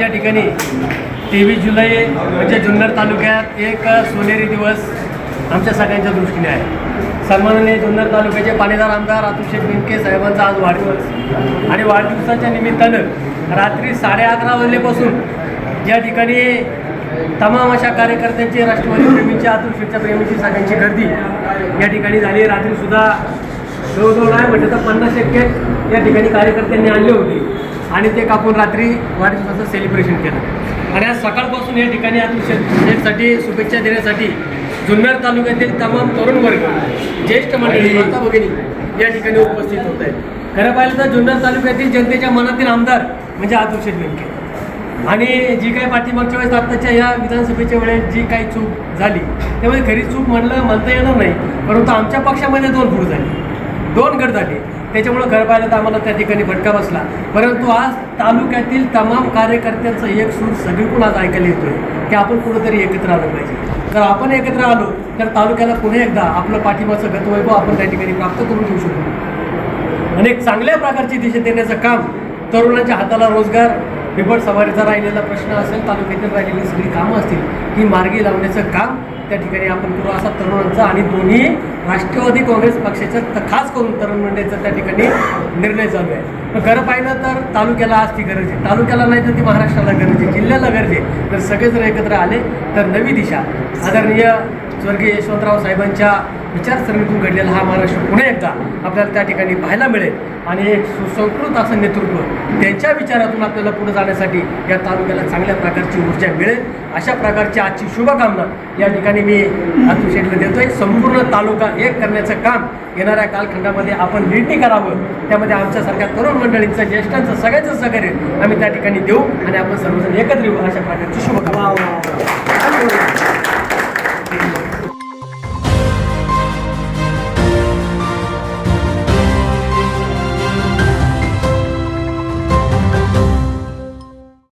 आज या ठिकाणी तेवीस जुलै म्हणजे जुन्नर तालुक्यात एक सोनेरी दिवस आमच्या सगळ्यांच्या दृष्टीने आहे. सन्माननीय जुन्नर तालुक्याचे पाणीदार आमदार अतुशेख बेनके साहेबांचा आज वाढदिवस. आणि वाढदिवसाच्या निमित्तानं रात्री साडे अकरा वाजल्यापासून या ठिकाणी तमाम अशा कार्यकर्त्यांची राष्ट्रवादी प्रेमीची अतुलशेठच्या प्रेमीची सगळ्यांची गर्दी या ठिकाणी झाली. रात्रीसुद्धा जवळजवळ नाही म्हटलं तर पन्नास टक्के या ठिकाणी कार्यकर्त्यांनी आणले होते. आणि ते कापून रात्री वाढदिवसाचं सेलिब्रेशन केलं. आणि आज सकाळपासून या ठिकाणी शेठसाठी शुभेच्छा देण्यासाठी जुन्नर तालुक्यातील तमाम तरुण वर्ग ज्येष्ठ मंडळी माता भगिनी या ठिकाणी उपस्थित होत आहेत. खरं पाहिलं तर जुन्नर तालुक्यातील जनतेच्या मनातील आमदार म्हणजे शेठ बेनके आणि जी काही पाठीमागच्या वेळेस आत्ताच्या या विधानसभेच्या वेळेस जी काही चूक झाली त्यामध्ये खरी चूक म्हणलं म्हणता येणार नाही परंतु आमच्या पक्षामध्ये दोन फूट झाली. दोन गट झाले. त्याच्यामुळं गरबायला तर आम्हाला त्या ठिकाणी फटका बसला. परंतु आज तालुक्यातील तमाम कार्यकर्त्यांचं एक सूर सगळीकडून आज ऐकायला येतोय की आपण कुठंतरी एकत्र आलं पाहिजे. जर आपण एकत्र आलो तर तालुक्याला पुन्हा एकदा आपलं पाठिंबाचं गतवैभव आपण त्या ठिकाणी प्राप्त करून देऊ शकतो. अनेक चांगल्या प्रकारची दिशा देण्याचं काम तरुणांच्या हाताला रोजगार बिबट सवारीचा राहिलेला प्रश्न असेल तालुक्यातील राहिलेली सगळी कामं असतील ही मार्गी लावण्याचं काम त्या ठिकाणी आपण करू असा तरुणांचा आणि दोन्ही राष्ट्रवादी काँग्रेस पक्षाच्या खास करून तरुण मंडळीचा त्या ठिकाणी निर्णय चालू आहे. पण खरं पाहिलं तर तालुक्याला आज ती गरज आहे. तालुक्याला नाही तर ती महाराष्ट्राला गरज आहे. जिल्ह्याला गरज आहे. तर सगळे जर एकत्र आले तर नवी दिशा. आदरणीय स्वर्गीय यशवंतराव साहेबांच्या विचारसरणीतून घडलेला हा महाराष्ट्र पुन्हा एकदा आपल्याला त्या ठिकाणी पाहायला मिळेल. आणि एक सुसंस्कृत असं नेतृत्व त्यांच्या विचारातून आपल्याला पुढे जाण्यासाठी या तालुक्याला चांगल्या प्रकारची ऊर्जा मिळेल. अशा प्रकारची आजची शुभकामना या ठिकाणी मी अतुल शेठला देतोय. संपूर्ण तालुका एक करण्याचं काम येणाऱ्या कालखंडामध्ये आपण नीटनी करावं. त्यामध्ये आमच्यासारख्या तरुण मंडळींचं ज्येष्ठांचं सगळ्यांचं सहकार्य आम्ही त्या ठिकाणी देऊ आणि आपण सर्वजण एकत्र येऊ अशा प्रकारची शुभकामना.